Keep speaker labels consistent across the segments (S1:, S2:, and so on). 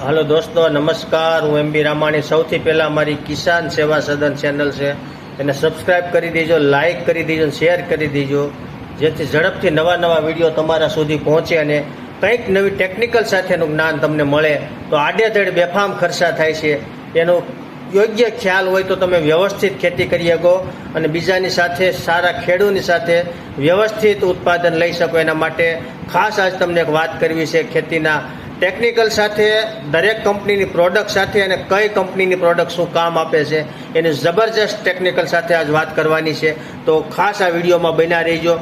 S1: હાલો દોસ્તો, નમસ્કાર. હું એમ બી રામાણી. સૌથી પહેલાં મારી કિસાન સેવા સદન ચેનલ છે. એને સબસ્ક્રાઈબ કરી દેજો લાઇક કરી દેજો શેર કરી દેજો. જેથી ઝડપથી નવા નવા વીડિયો તમારા સુધી પહોંચે અને કંઈક નવી ટેકનિકલ સાથેનું જ્ઞાન તમને મળે. તો આડેધડ બેફામ ખર્ચા થાય છે. એનું યોગ્ય ખ્યાલ હોય તો તમે વ્યવસ્થિત ખેતી કરી શકો અને બીજાની સાથે, સારા ખેડૂતની સાથે વ્યવસ્થિત ઉત્પાદન લઈ શકો. એના માટે ખાસ આજ તમને એક વાત કરવી છે ખેતીના ટેકનિકલ સાથે, દરેક કંપનીની પ્રોડક્ટ સાથે અને કઈ કંપનીની પ્રોડક્ટ શું કામ આપે છે, એની જબરજસ્ત ટેકનિકલ સાથે આજ વાત કરવાની છે. તો ખાસ આ વિડીયોમાં બન્યા રહીજો.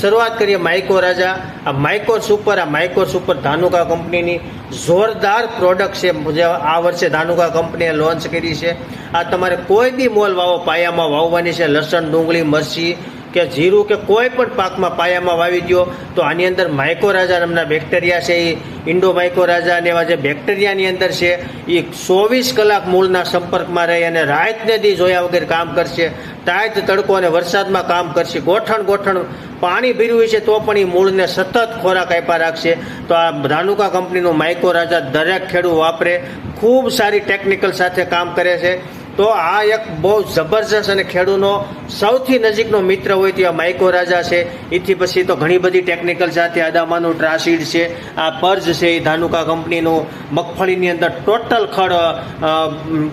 S1: શરૂઆત કરીએ માઇકો રાજા. આ માઇકો સુપર આ માઇકો સુપર ધાનુકા કંપનીની જોરદાર પ્રોડક્ટ છે. જે આ વર્ષે ધાનુકા કંપનીએ લોન્ચ કરી છે. આ તમારે કોઈ બી મોલ વાવો, પાયામાં વાવવાની છે. લસણ, ડુંગળી, મરચી કે જીરું કે કોઈ પણ પાકમાં પાયામાં વાવી દો તો આની અંદર માઇકોરાજા નામના બેક્ટેરિયા છે એ ઇન્ડો માઇકોરાજા અને એવા જે બેક્ટેરિયાની અંદર છે એ ચોવીસ કલાક મૂળના સંપર્કમાં રહી અને રાતને દી જોયા વગર કામ કરશે. ટાઈટ તડકો અને વરસાદમાં કામ કરશે. ગોઠણ ગોઠણ પાણી ભર્યું છે તો પણ એ મૂળને સતત ખોરાક આપ્યા રાખશે. તો આ ધાનુકા કંપનીનું માઇકોરાજા દરેક ખેડૂત વાપરે. ખૂબ સારી ટેકનિકલ સાથે કામ કરે છે. તો આ એક બહુ જબરજસ્ત અને ખેડૂતનો સૌથી નજીકનો મિત્ર હોય તે માઇકો રાજા છે. એથી પછી તો ઘણી બધી ટેકનિકલ સાથે અદામાનું ટ્રાસીડ છે. આ પર્જ છે એ ધાનુકા કંપનીનું. મગફળીની અંદર ટોટલ ખડ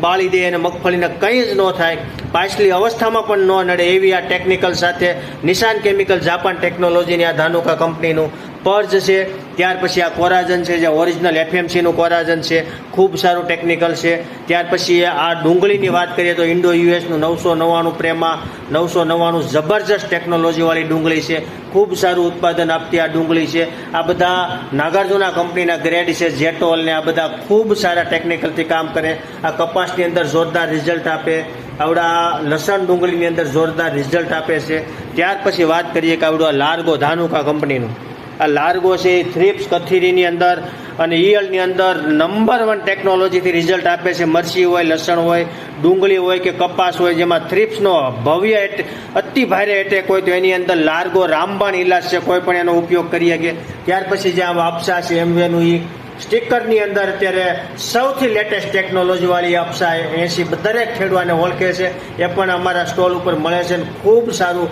S1: બાળી દે અને મગફળીને કંઈ જ ન થાય. પાછલી અવસ્થામાં પણ ન નડે એવી આ ટેકનિકલ સાથે નિશાન કેમિકલ જાપાન ટેકનોલોજીની આ ધાનુકા કંપનીનું. પર્જ છે ત્યાર પછી આ કોરાજન છે, જે ઓરિજિનલ એફએમસીનું કોરાજન છે, ખૂબ સારું ટેકનિકલ છે. ત્યાર પછી આ ડુંગળીની વાત કરીએ તો ઇન્ડો યુએસનું નવસો નવ્વાણું પ્રેમા, નવસો નવ્વાણું જબરજસ્ત ટેકનોલોજીવાળી ડુંગળી છે. ખૂબ સારું ઉત્પાદન આપતી આ ડુંગળી છે. આ બધા નાગાર્જુના કંપનીના ગ્રેડ છે જેટોલ ને આ બધા ખૂબ સારા ટેકનિકલથી કામ કરે. આ કપાસની અંદર જોરદાર રિઝલ્ટ આપે. આવડા લસણ ડુંગળીની અંદર જોરદાર રિઝલ્ટ આપે છે. ત્યાર પછી વાત કરીએ કે આવડું લાર્ગો ધાનુકા કંપનીનું આ લાર્ગો છે, એ થ્રીપ્સ કથીરીની અંદર અને ઈયળની અંદર નંબર વન ટેકનોલોજીથી રિઝલ્ટ આપે છે. મરચી હોય, લસણ હોય, ડુંગળી હોય કે કપાસ હોય, જેમાં થ્રીપ્સનો ભવ્ય અતિ ભારે એટેક હોય તો એની અંદર લાર્ગો રામબાણ ઇલાજ છે. કોઈ પણ એનો ઉપયોગ કરી શકે. ત્યાર પછી જે આ વાપસા છે, એમવેનું ઈ સ્ટીકરની અંદર અત્યારે સૌથી લેટેસ્ટ ટેકનોલોજીવાળી અપસાય એસી દરેક ખેડવાને ઓળખે છે. એ પણ અમારા સ્ટોલ ઉપર મળે છે ખૂબ સારું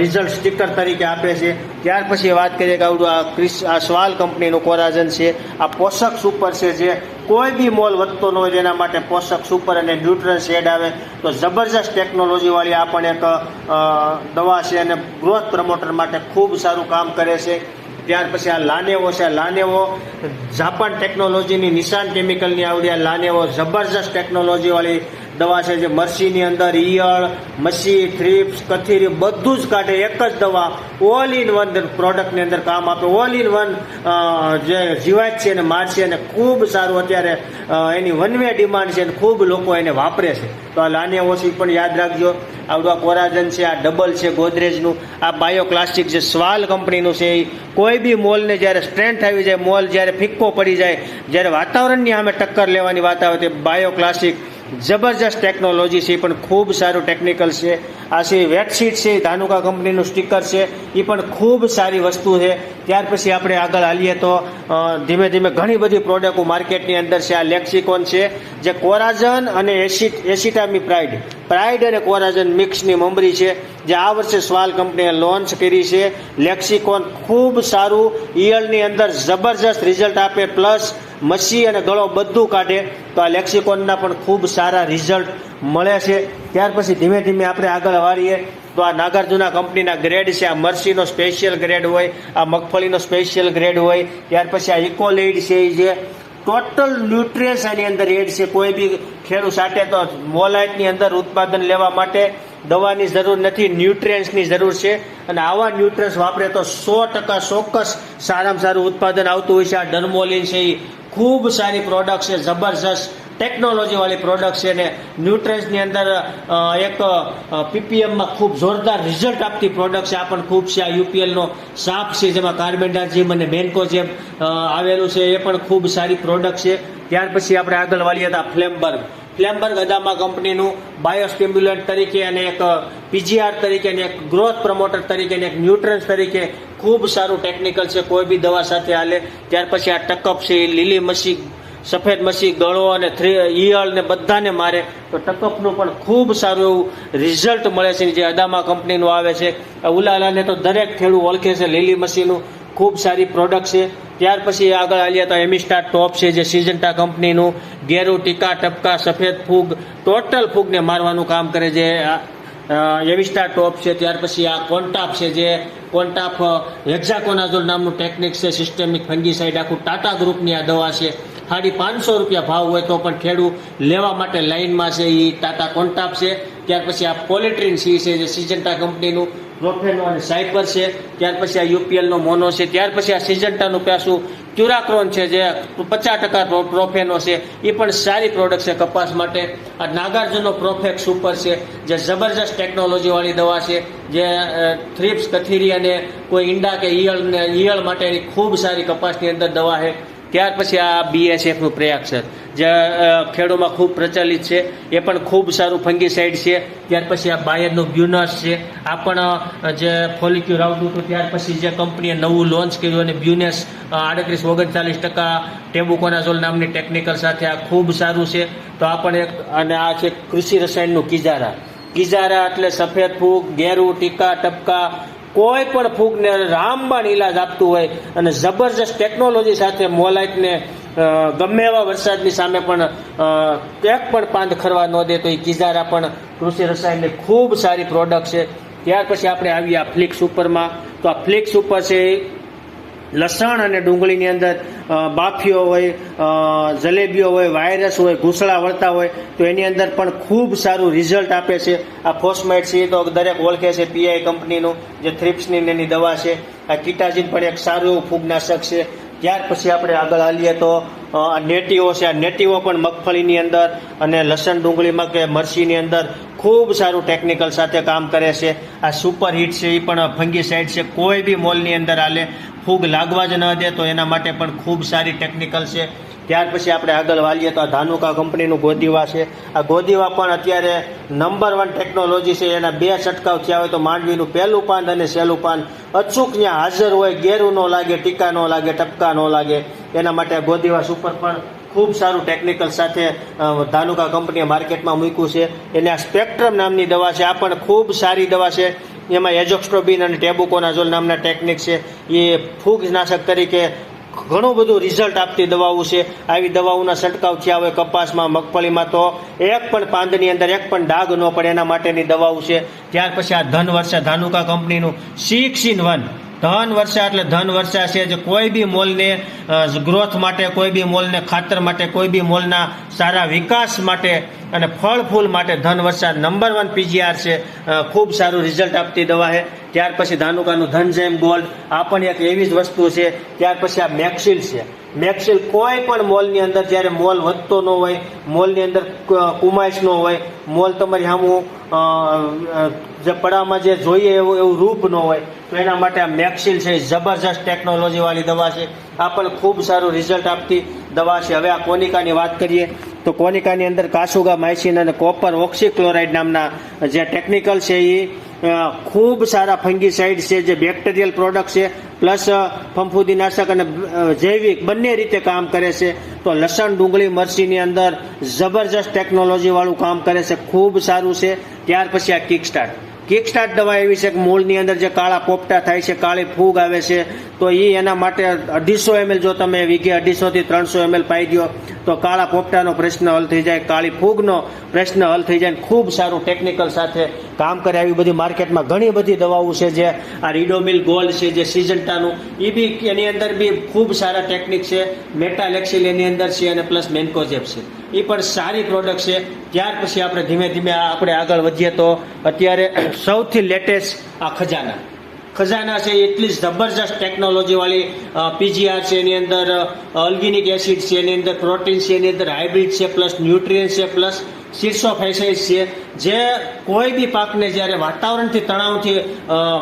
S1: રિઝલ્ટ સ્ટીકર તરીકે આપે છે. ત્યાર પછી વાત કરીએ કે આવડું આ ક્રિસ, આ સ્વાલ કંપનીનું કોરાજન છે. આ પોષક સુપર છે જે કોઈ બી મોલ વધતો ન હોય તેના માટે પોષક સુપર અને ન્યુટ્રન શેડ આવે. તો જબરજસ્ત ટેકનોલોજીવાળી આ પણ એક દવા છે અને ગ્રોથ પ્રમોટર માટે ખૂબ સારું કામ કરે છે. ત્યાર પછી આ લાનેવો છે. લાનેવો જાપાન ટેકનોલોજીની નિશાન કેમિકલની આવડી. આ લાનેવો જબરજસ્ત ટેકનોલોજીવાળી દવા છે જે મરસીની અંદર ઈયળ, મસી, થ્રીપ્સ, કથીરી બધું જ કાઢે, એક જ દવા. ઓલ ઇન વન પ્રોડક્ટની અંદર કામ આપે. ઓલ ઇન વન જે જીવાત છે એને મારશે અને ખૂબ સારું અત્યારે એની એની વનવે ડિમાન્ડ છે અને ખૂબ લોકો એને વાપરે છે. તો આ લાનેવો ઓછી પણ યાદ રાખજો. આવડું આ કોરાજન છે, આ ડબલ છે, ગોદરેજનું, આ બાયોક્લાસ્ટિક જે સ્વાલ કંપનીનું છે એ, કોઈ બી મોલને જ્યારે સ્ટ્રેન્થ આવી જાય, મોલ જ્યારે ફિક્કો પડી જાય, જ્યારે વાતાવરણની સામે ટક્કર લેવાની વાત આવે તે બાયોક્લાસ્ટિક જબરજસ્ત ટેકનોલોજી છે એ પણ ખૂબ સારું ટેકનિકલ છે. આ છે વેટશીટ છે ધાનુકા કંપનીનું સ્ટીકર છે એ પણ ખૂબ સારી વસ્તુ છે. ત્યાર પછી આપણે આગળ હાલીએ તો ધીમે ધીમે ઘણી બધી પ્રોડક્ટો માર્કેટની અંદર છે. આ લેક્સિકોન છે, જે કોરાજન અને એસિટ એસિટામી પ્રાઇડ પ્રાઇડ અને કોરાજન મિક્સની મમરી છે, જે આ વર્ષે સ્વાલ કંપનીએ લોન્ચ કરી છે. લેક્સિકોન ખૂબ સારું ઇયળની અંદર જબરજસ્ત રિઝલ્ટ આપે, પ્લસ મસી અને ગળો બધું કાઢે, તો આ લેક્સિકોનના પણ ખૂબ સારા રિઝલ્ટ મળે છે. ત્યાર પછી ધીમે ધીમે આપણે આગળ વાળીએ, તો આ નાગાર્જુના કંપનીના ગ્રેડ છે. આ મરસીનો સ્પેશિયલ ગ્રેડ હોય, આ મગફળીનો સ્પેશિયલ ગ્રેડ હોય, ત્યાર પછી આ ઇકોલેડ છે જે ટોટલ ન્યુટ્રિયન્સ આની અંદર એડ છે. કોઈ બી ખેડૂત સાથે તો મોલાઇટની અંદર ઉત્પાદન લેવા માટે દવાની જરૂર નથી ન્યુટ્રિયન્સની જરૂર છે. અને આવા ન્યુટ્રિયન્સ વાપરે તો સો ટકા ચોક્કસ સારામાં સારું ઉત્પાદન આવતું હોય છે. આ ડર્મોલિન છે એ ખૂબ સારી પ્રોડક્ટ છે. જબરજસ્ત ટેકનોલોજી વાળી પ્રોડક્ટ છે ને ન્યુટ્રન્સની અંદર એક પીપીએમમાં ખૂબ જોરદાર રિઝલ્ટ આપતી પ્રોડક્ટ છે આ પણ ખૂબ છે. આ યુપીએલનો સાપ છે, જેમાં કાર્બેન્ડાઝીમ અને મેન્કો જેમ આવેલું છે, એ પણ ખૂબ સારી પ્રોડક્ટ છે. ત્યાર પછી આપણે આગળ વાળીએ હતા ફ્લેમબર્ગ ફ્લેમબર્ગ અદામા કંપનીનું બાયોસ્ટિમ્યુલન્ટ તરીકે અને એક પીજીઆર તરીકે અને એક ગ્રોથ પ્રમોટર તરીકે અને એક ન્યુટ્રન્સ તરીકે ખૂબ સારું ટેકનિકલ છે. કોઈ બી દવા સાથે હાલે. ત્યાર પછી આ ટકઅપ છે, લીલી મસી સફેદ મસી ગળો અને થ્રી ઈયળ ને બધાને મારે. તો ટકપનું પણ ખૂબ સારું એવું રિઝલ્ટ મળે છે જે અદામા કંપનીનું આવે છે. ઉલાલાને તો દરેક ખેડૂત ઓળખે છે, લીલી મસીનું ખૂબ સારી પ્રોડક્ટ છે. ત્યાર પછી આગળ આવીએ તો એમિસ્ટાર ટોપ છે જે સિઝન્ટા કંપનીનું. ગેરુ ટીકા, ટપકા, સફેદ ફૂગ, ટોટલ ફૂગને મારવાનું કામ કરે છે. એવિસ્ટા ટોપ છે. ત્યાર પછી આ કોન્ટાપ છે જે કોન્ટાપ હેક્ઝાકોનાઝોલ નામનું ટેકનિક છે. સિસ્ટેમિક ફંગીસાઇડ આખું ટાટા ગ્રુપની આ દવા છે. સાડી પાંચસો રૂપિયા ભાવ હોય તો પણ ખેડૂત લેવા માટે લાઇનમાં છે એ ટાટા કોન્ટાપ છે. ત્યાર પછી આ પોલિટ્રીન સી છે, જે સિજન્ટા કંપનીનું પ્રોફેનો અને સાયપર છે. ત્યાર પછી આ યુપીએલનો મોનો છે. ત્યાર પછી આ સિજન્ટાનું પાછું ક્યુરાક્રોન છે, જે પચાસ ટકા પ્રોફેનો છે. એ પણ સારી પ્રોડક્ટ છે કપાસ માટે. આ નાગાર્જુનનો પ્રોફેક્ટ સુપર છે, જે જબરજસ્ત ટેકનોલોજીવાળી દવા છે, જે થ્રીપ્સ, કથીરી અને કોઈ ઈંડા કે ઈયળને, ઈયળ માટેની ખૂબ સારી કપાસની અંદર દવા છે. ત્યાર પછી આ બીએસએફનું પ્રયાગ છે. જે ખેડૂમાં ખૂબ પ્રચલિત છે. એ પણ ખૂબ સારું ફંગીસાઇડ છે. ત્યાર પછી આ બાયરનું બ્યુનસ છે. આ પણ જે ફોલિક્યુર આવતું હતું, ત્યાર પછી જે કંપનીએ નવું લોન્ચ કર્યું અને બ્યુનેસ આડત્રીસ, ઓગણચાલીસ ટકા ટેબુકોનાઝોલ નામની ટેકનિકલ સાથે આ ખૂબ સારું છે. તો આ પણ એક, અને આ છે કૃષિ રસાયણનું કિજારા. કિજારા એટલે સફેદ ફૂગ, ગેરુ, ટીકા, ટપકા કોઈ પણ ફૂગને રામબાણ ઈલાજ આપતું હોય અને જબરજસ્ત ટેકનોલોજી સાથે મોલાઇટને ગમે એવા વરસાદની સામે પણ એક પણ પાંદ ખરવા ન દે તો એ કિઝારા પણ કૃષિ રસાયણની ખૂબ સારી પ્રોડક્ટ છે. ત્યાર પછી આપણે આવીએ આ ફ્લિક્સ ઉપરમાં તો આ ફ્લિક્સ ઉપર છે લસણ અને ડુંગળીની અંદર બાફીઓ હોય જલેબીઓ હોય, વાયરસ હોય ઘૂસળા વળતા હોય, તો એની અંદર પણ ખૂબ સારું રિઝલ્ટ આપે છે. આ ફોસ્માઇટ છે, એ તો દરેક ઓળખે છે પીઆઈ કંપનીનું, જે થ્રિપ્સની એની દવા છે. આ કિટાજીન પણ એક સારું એવું ફૂગનાશક છે. ત્યાર પછી આપણે આગળ હાલીએ તો આ નેટીવો છે. આ નેટીઓ પણ મગફળીની અંદર અને લસણ ડુંગળીમાં કે મરચીની અંદર ખૂબ સારું ટેકનિકલ સાથે કામ કરે છે. આ સુપર હિટ છે, એ પણ ફંગીસાઇડ છે. કોઈ બી મોલની અંદર હાલે ફૂગ લાગવા જ ન દે તો એના માટે પણ ખૂબ સારી ટેકનિકલ છે. ત્યાર પછી આપણે આગળ વાલીએ તો આ ધાનુકા કંપનીનું ગોદીવા છે. આ ગોદીવા પણ અત્યારે નંબર વન ટેકનોલોજી છે. એના બે છંટકાવ થયા હોય તો માંડવીનું પહેલું પાન અને સહેલું પાન અચૂક ત્યાં હાજર હોય, ગેરું ન લાગે, ટીકા ન લાગે, ટપકા ન લાગે. એના માટે ગોદીવા સુપર પણ ખૂબ સારું ટેકનિકલ સાથે ધાનુકા કંપનીએ માર્કેટમાં મૂક્યું છે. એને આ સ્પેક્ટ્રમ નામની દવા છે. આ પણ ખૂબ સારી દવા છે. એમાં એજોક્સ્ટ્રોબિન અને ટેબુકોનાઝોલ નામના ટેકનિક છે. એ ફૂગનાશક તરીકે ઘણું બધું રિઝલ્ટ આપતી દવાઓ છે. આવી દવાઓના છંટકાવ થયા હોય કપાસમાં, મગફળીમાં તો એક પણ પાંદની અંદર એક પણ ડાઘ ન પડે એના માટેની દવાઓ છે. ત્યાર પછી આ ધન વર્ષે ધાનુકા કંપનીનું સિક્સ ઇન વન ધન વર્ષા એટલે ધન વર્ષા છે જે કોઈ બી મોલને ગ્રોથ માટે, કોઈ બી મોલને, ખાતર માટે, કોઈ બી મોલના સારા વિકાસ માટે અને ફળ ફૂલ માટે ધન વર્ષા નંબર વન પીજીઆર છે. ખૂબ સારું રિઝલ્ટ આપતી દવા છે. ત્યાર પછી ધાનુકાનું ધનજેમ ગોલ્ડ આ પણ એક એવી જ વસ્તુ છે, ત્યાર પછી આ મેક્સિલ છે. મેક્સિલ કોઈ પણ મોલની અંદર જ્યારે મોલ વધતો ન હોય, મોલની અંદર ક- કુમાઈશ ન હોય, મોલ તમારી સામું જે પડામાં જે જોઈએ એવું એવું રૂપ ન હોય, તો એના માટે આ મેક્સિલ છે. જબરજસ્ત ટેકનોલોજીવાળી દવા છે. આ પણ ખૂબ સારું રિઝલ્ટ આપતી દવા છે. હવે આ કોનિકાની વાત કરીએ, તો કોનિકાની અંદર કાસુગા માઇસિન અને કોપર ઓક્સિક્લોરાઇડ નામના જે ટેકનિકલ છે એ ખૂબ સારા ફંગીસાઇડ છે, જે બેક્ટેરિયલ પ્રોડક્ટ છે, પ્લસ ફંફુદીનાશક અને જૈવિક બંને રીતે કામ કરે છે. તો લસણ, ડુંગળી, મરચીની અંદર જબરજસ્ત ટેકનોલોજીવાળું કામ કરે છે. ખૂબ સારું છે. ત્યાર પછી આ કિક સ્ટાર્ટ કિક સ્ટાર્ટ દવા એવી છે કે મૂળની અંદર જે કાળા પોપટા થાય છે, કાળી ફૂગ આવે છે, તો એ એના માટે અઢીસો એમએલ જો તમે વીઘે અઢીસોથી ત્રણસો એમએલ પાઈ દો તો કાળા પોપટાનો પ્રશ્ન હલ થઈ જાય, કાળી ફૂગનો પ્રશ્ન હલ થઈ જાય ખૂબ સારું ટેકનિકલ સાથે કામ કરે આવી બધી માર્કેટમાં ઘણી બધી દવાઓ છે જે આ રીડોમિલ ગોલ્ડ છે, જે સિઝન્ટાનું એ બી એની અંદર બી ખૂબ સારા ટેકનિક છે મેટાલેક્સિલ એની અંદર છે અને પ્લસ મેન્કોજેપ છે. એ પણ સારી પ્રોડક્ટ છે. ત્યાર પછી આપણે ધીમે ધીમે આપણે આગળ વધીએ તો અત્યારે સૌથી લેટેસ્ટ આ ખજાના. ખજાના છે, એટલી જબરજસ્ત ટેકનોલોજીવાળી પીજીઆર છે, એની અંદર અલ્ગિનિક એસિડ છે, એની અંદર પ્રોટીન છે, એની અંદર હાઇબ્રિડ છે પ્લસ ન્યુટ્રિયન છે પ્લસ શીર્ષોફાઇસાઇડ છે જે કોઈ બી પાકને જ્યારે વાતાવરણથી તણાવથી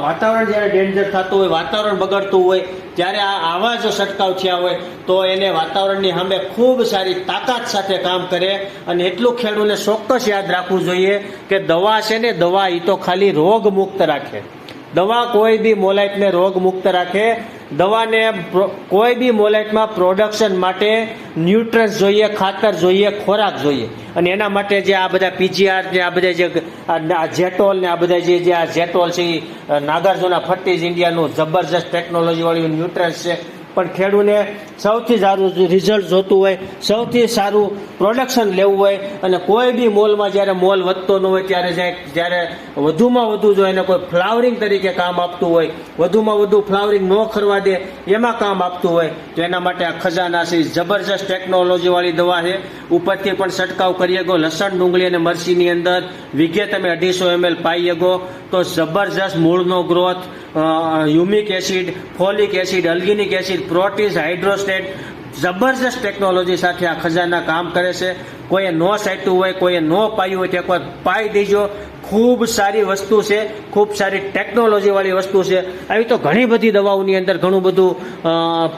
S1: વાતાવરણ જ્યારે ડેન્જર થતું હોય, વાતાવરણ બગડતું હોય, ત્યારે આ આવા જો છંટકાવ થયા હોય, તો એને વાતાવરણની સામે ખૂબ સારી તાકાત સાથે કામ કરે અને એટલું ખેડૂતને ચોક્કસ યાદ રાખવું જોઈએ કે દવા છે ને, દવા એ તો ખાલી રોગ મુક્ત રાખે. દવા કોઈ બી મોલાઇટને રોગ મુક્ત રાખે દવાને કોઈ બી મોલેટમાં પ્રોડક્શન માટે ન્યુટ્રન્સ જોઈએ, ખાતર જોઈએ, ખોરાક જોઈએ. અને એના માટે જે આ બધા પીજીઆર ને આ બધા જે જેટોલ ને આ બધા જે જે આ જેટોલ છે નાગાર્જુના ફર્ટીઝ ઇન્ડિયાનું જબરજસ્ત ટેકનોલોજીવાળી ન્યુટ્રન્સ છે. પણ ખેડૂને સૌથી સારું રિઝલ્ટ જોતું હોય, સૌથી સારું પ્રોડક્શન લેવું હોય અને કોઈ બી મોલમાં જ્યારે મોલ વધતો ન હોય, ત્યારે જાય, જ્યારે વધુમાં વધુ જો એને કોઈ ફ્લાવરિંગ તરીકે કામ આપતું હોય, વધુમાં વધુ ફ્લાવરિંગ ન કરવા દે, એમાં કામ આપતું હોય, તો એના માટે આ ખજાના છે. જબરજસ્ત ટેકનોલોજીવાળી દવા છે. ઉપરથી પણ છંટકાવ કરી શકો. લસણ, ડુંગળી અને મરચીની અંદર વીઘે તમે અઢીસો એમએલ પાઈ શકો. તો જબરજસ્ત મૂળનો growth humic acid, folic acid, alginic acid protease હાઇડ્રોસ્ટેટ જબરજસ્ત ટેકનોલોજી સાથે આ ખજાના કામ કરે છે. કોઈએ ન સાટ્યું હોય, કોઈએ ન પાયું હોય તો એકવાર પાઈ દેજો. ખૂબ સારી વસ્તુ છે. ખૂબ સારી ટેકનોલોજીવાળી વસ્તુ છે. આવી તો ઘણી બધી દવાઓની અંદર ઘણું બધું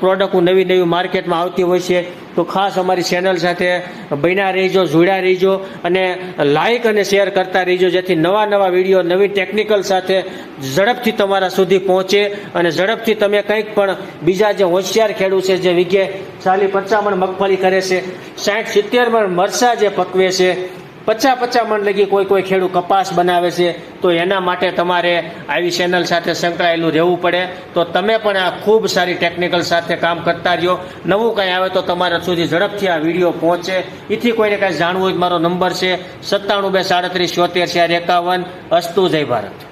S1: પ્રોડક્ટ નવી નવી માર્કેટમાં આવતી હોય છે. તો ખાસ અમારી ચેનલ સાથે બન્યા રહીજો, જોડ્યા રહીજો અને લાઈક અને શેર કરતા રહીજો, જેથી નવા નવા વીડિયો નવી ટેકનિકલ સાથે ઝડપથી તમારા સુધી પહોંચે અને ઝડપથી તમે કંઈક પણ બીજા જે હોશિયાર ખેડૂત છે, જે વીઘે ચાલી પંચાવન મગફળી કરે છે, સાઠ સિત્તેર મરસા જે પકવે છે પચાસ પચાસ મણ લગી કોઈ કોઈ ખેડૂત કપાસ બનાવે છે, તો એના માટે તમારે આવી ચેનલ સાથે સંકળાયેલું રહેવું પડે. તો તમે પણ આ ખૂબ સારી ટેકનિકલ સાથે કામ કરતા રહ્યો. નવું કંઈ આવે તો તમારા સુધી ઝડપથી આ વીડિયો પહોંચે. એથી કોઈને કાંઈ જાણવું હોય મારો નંબર છે સત્તાણું બે સાડત્રીસ ચોતેર ચાર એકાવન. અસ્તુ જય ભારત.